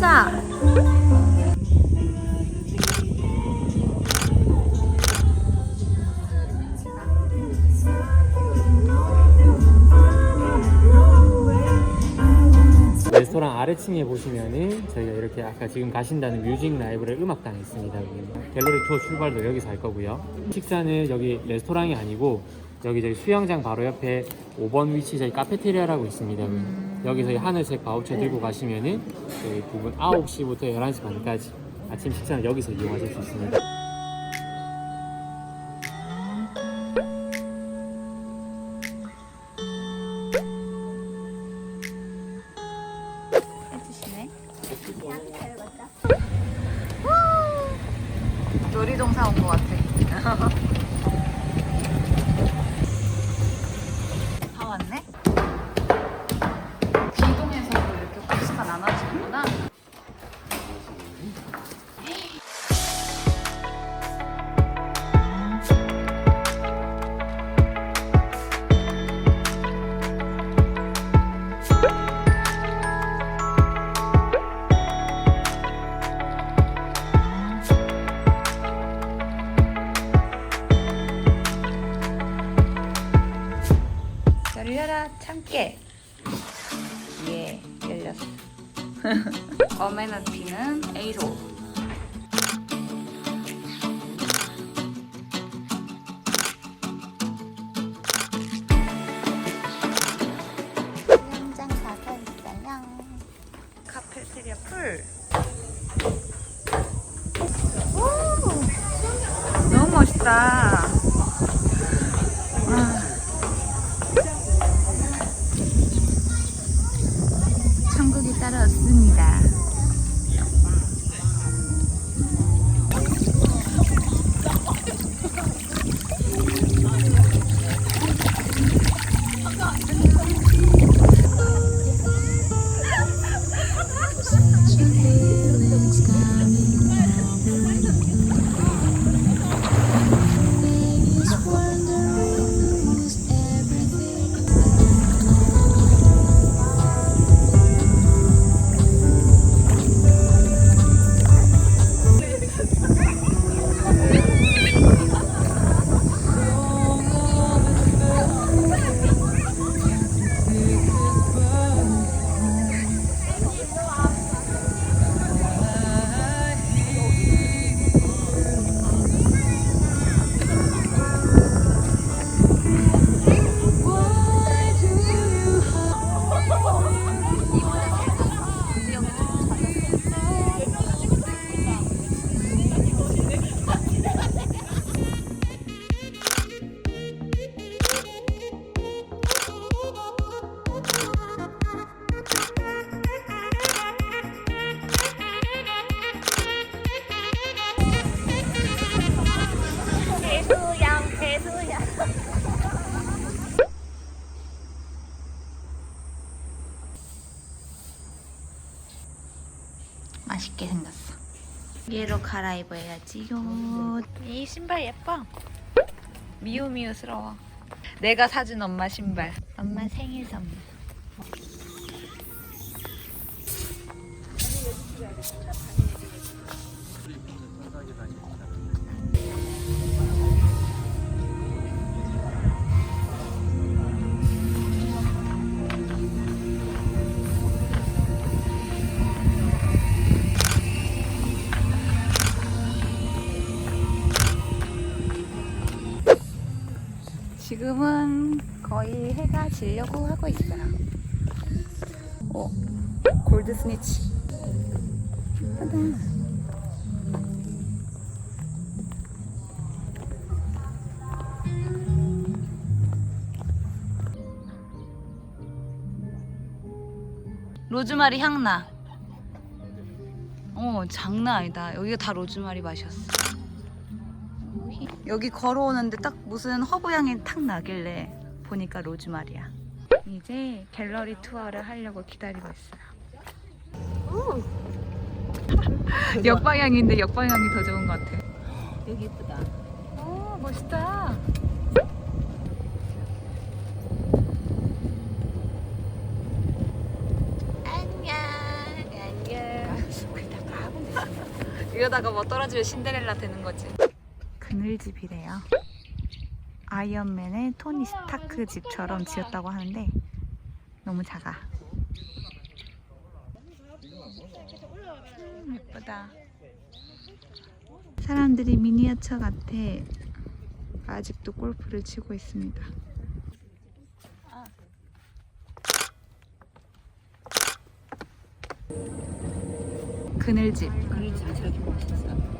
가자. 레스토랑 아래층에 보시면은 저희가 이렇게 아까 지금 가신다는 뮤직 라이브를 음악당이 있습니다. 갤러리 투어 출발도 여기서 할 거고요. 식사는 여기 레스토랑이 아니고 여기 저희 수영장 바로 옆에 5번 위치 저희 카페테리아라고 있습니다. 여기. 여기서 이 하늘색 바우처 들고 가시면은 저희 부분 9시부터 11시 반까지 아침 식사는 여기서 이용하실 수 있습니다. 해주시네. 놀이동산 온 것 같아. 열려라 참깨. 예, 열렸어. 어메너티는 A로. 따라왔습니다. 배수 맛있게 생겼어. 얘로 갈아입어야지요. 이 신발 예뻐. 미우미우스러워. 내가 사준 엄마 신발. 엄마 생일 선물. 지금은 거의 해가 지려고 하고 있어요. 오, 골드 스니치. 예쁘다. 로즈마리 향나. 어, 장난 아니다. 여기가 다 로즈마리 맛이었어. 여기 걸어오는데 딱 무슨 허브 향이 탁 나길래 보니까 로즈마리야. 이제 갤러리 투어를 하려고 기다리고 있어요. 역방향인데 역방향이 더 좋은 것 같아. 여기 예쁘다. 오 멋있다. 안녕, 안녕. 이러다가 뭐 떨어지면 신데렐라 되는 거지. 그늘집이래요. 아이언맨의 토니 스타크 집처럼 지었다고 하는데 너무 작아. 음, 예쁘다. 사람들이 미니어처 같아. 아직도 골프를 치고 있습니다. 그늘집. 그늘집이 저렇게 멋있어.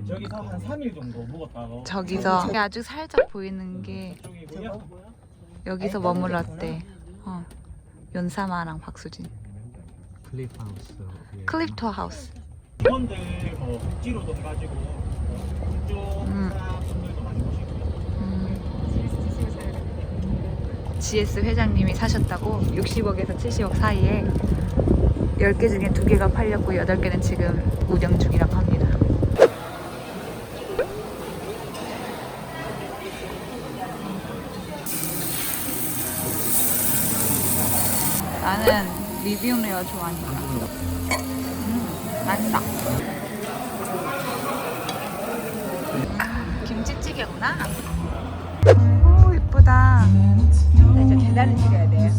네, 저기서 한 3일 정도 묵었다가 저기서 아주 살짝 보이는 게 저쪽이고요. 여기서 머물렀대. 어. 연사마랑 박수진. 클립 하우스. 클립토 하우스. 이건들 뭐 복지로도 해가지고 그쪽 음. 분들도 많이 오시고 음. GS 회장님이 사셨다고 60억에서 70억 사이에 10개 중에 2개가 팔렸고 8개는 지금 운영 중이라고 합니다. 나는 리비움 레어 좋아하니까. 음, 맛있다. 음, 김치찌개구나. 오, 이쁘다. 이제 계단을 찍어야 돼요.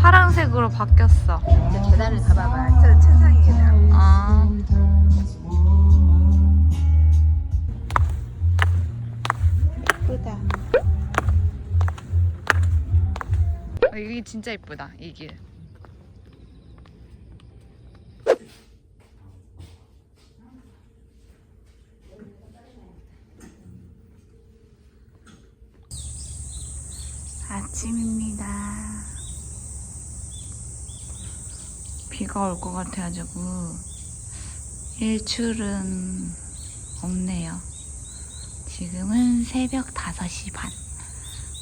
파란색으로 바뀌었어. 이제 계단을 가봐봐. 저 계단. 아. 진짜 이쁘다, 이 길. 아침입니다. 비가 올 것 같아가지고 일출은 없네요. 지금은 새벽 5시 반.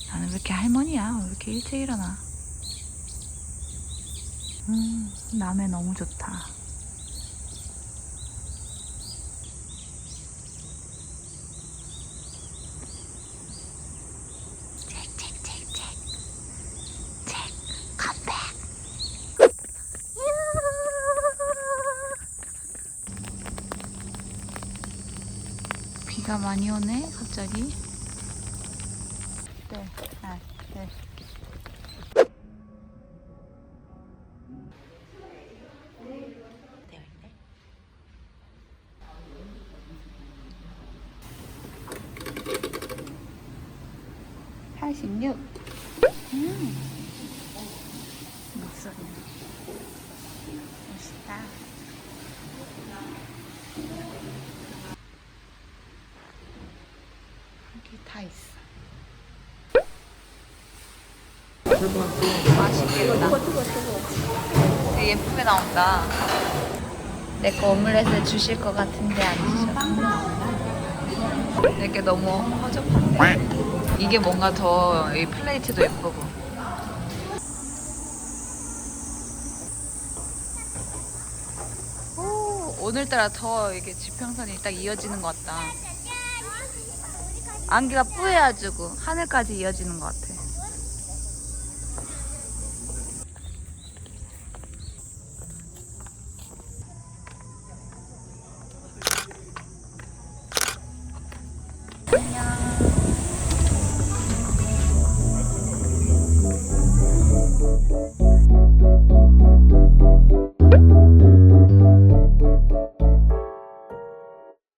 나는 왜 이렇게 할머니야? 왜 이렇게 일찍 일어나? 음, 남해 너무 좋다. 비가 많이 오네, 갑자기. 네, 아, 네. 86. 음. 목소리. 멋있다. 여기 다 있어. 맛있게 뜨거 뜨거 예쁘게 나온다. 내 거 오믈렛을 주실 것 같은데 안 주셔. 어. 내게 너무 허접한데. 이게 뭔가 더 이 플레이트도 예쁘고. 오, 오늘따라 더 이게 지평선이 딱 이어지는 것 같다. 안개가 뿌해가지고 하늘까지 이어지는 것 같아.